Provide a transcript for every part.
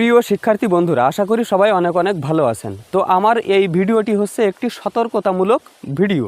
প্রিয় শিক্ষার্থী বন্ধুরা, আশা করি সবাই অনেক অনেক ভালো আছেন। তো আমার এই ভিডিওটি হচ্ছে একটি সতর্কতামূলক ভিডিও।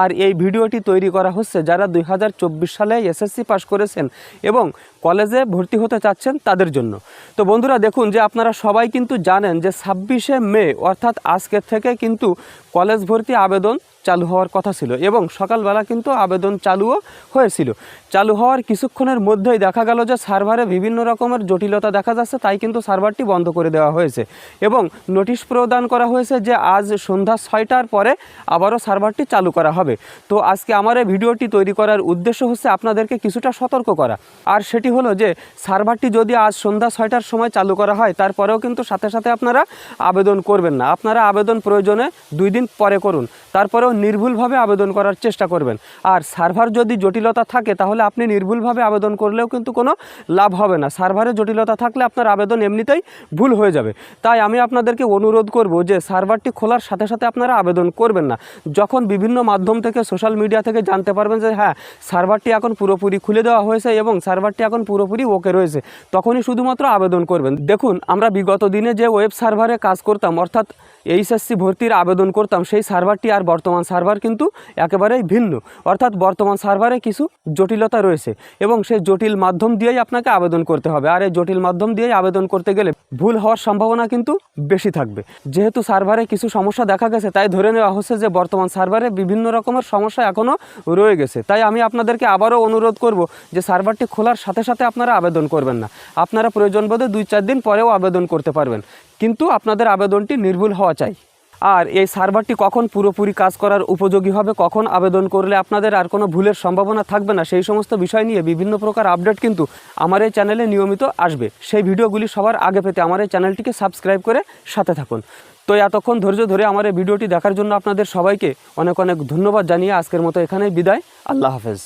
আর এই ভিডিওটি তৈরি করা হচ্ছে যারা দুই হাজার চব্বিশ সালে এসএসসি পাশ করেছেন এবং কলেজে ভর্তি হতে চাচ্ছেন তাদের জন্য। তো বন্ধুরা, দেখুন যে আপনারা সবাই কিন্তু জানেন যে ছাব্বিশে মে, অর্থাৎ আজকের থেকে কিন্তু কলেজ ভর্তি আবেদন চালু হওয়ার কথা ছিল এবং সকালবেলা কিন্তু আবেদন চালুও হয়েছিল। চালু হওয়ার কিছুক্ষণের মধ্যেই দেখা গেল যে সার্ভারে বিভিন্ন রকমের জটিলতা দেখা যাচ্ছে, তাই কিন্তু সার্ভারটি বন্ধ করে দেওয়া হয়েছে এবং নোটিশ প্রদান করা হয়েছে যে আজ সন্ধ্যা ছয়টার পরে আবারও সার্ভারটি চালু করা হবে। তো আজকে আমার এই ভিডিওটি তৈরি করার উদ্দেশ্য হচ্ছে আপনাদেরকে কিছুটা সতর্ক করা। আর সেটি হলো যে সার্ভারটি যদি আজ সন্ধ্যা ছয়টার সময় চালু করা হয়, তারপরেও কিন্তু সাথে সাথে আপনারা আবেদন করবেন না। আপনারা আবেদন প্রয়োজনে দুই দিন পরে করুন। তারপরেও নির্ভুলভাবে আবেদন করার চেষ্টা করবেন। আর সার্ভার যদি জটিলতা থাকে, তাহলে আপনি নির্ভুলভাবে আবেদন করলেও কিন্তু কোনো লাভ হবে না। সার্ভারে জটিলতা থাকলে আপনার আবেদন এমনিতেই ভুল হয়ে যাবে। তাই আমি আপনাদেরকে অনুরোধ করব যে সার্ভারটি খোলার সাথে সাথে আপনারা আবেদন করবেন না। যখন বিভিন্ন মাধ্যম থেকে, সোশ্যাল মিডিয়া থেকে জানতে পারবেন যে হ্যাঁ সার্ভারটি এখন পুরোপুরি খুলে দেওয়া হয়েছে এবং সার্ভারটি এখন পুরোপুরি ওকে রয়েছে, তখনই শুধুমাত্র আবেদন করবেন। দেখুন, আমরা বিগত দিনে যে ওয়েব সার্ভারে কাজ করতাম, অর্থাৎ এইচএসসি ভর্তির আবেদন করতাম, সেই সার্ভারটি আর বর্তমান সার্ভার কিন্তু একেবারেই ভিন্ন। অর্থাৎ বর্তমান সার্ভারে কিছু জটিলতা রয়েছে এবং সেই জটিল মাধ্যম দিয়েই আপনাকে আবেদন করতে হবে। আর এই জটিল মাধ্যম দিয়েই আবেদন করতে গেলে ভুল হওয়ার সম্ভাবনা কিন্তু বেশি থাকবে। যেহেতু সার্ভারে কিছু সমস্যা দেখা গেছে, তাই ধরে নেওয়া হচ্ছে যে বর্তমান সার্ভারে বিভিন্ন রকমের সমস্যা এখনও রয়ে গেছে। তাই আমি আপনাদেরকে আবারও অনুরোধ করব যে সার্ভারটি খোলার সাথে সাথে আপনারা আবেদন করবেন না। আপনারা প্রয়োজন বোধে দুই চার দিন পরেও আবেদন করতে পারবেন। কিন্তু আপনাদের আবেদনটি নির্ভুল হওয়া চাই। আর এই সার্ভারটি কখন পুরোপুরি কাজ করার উপযোগী হবে, কখন আবেদন করলে আপনাদের আর কোনো ভুলের সম্ভাবনা থাকবে না, সেই সমস্ত বিষয় নিয়ে বিভিন্ন প্রকার আপডেট কিন্তু আমার এই চ্যানেলে নিয়মিত আসবে। সেই ভিডিওগুলি সবার আগে পেতে আমার এই চ্যানেলটিকে সাবস্ক্রাইব করে সাথে থাকুন। তো এতক্ষণ ধৈর্য ধরে আমার এই ভিডিওটি দেখার জন্য আপনাদের সবাইকে অনেক অনেক ধন্যবাদ জানিয়ে আজকের মতো এখানেই বিদায়। আল্লাহ হাফেজ।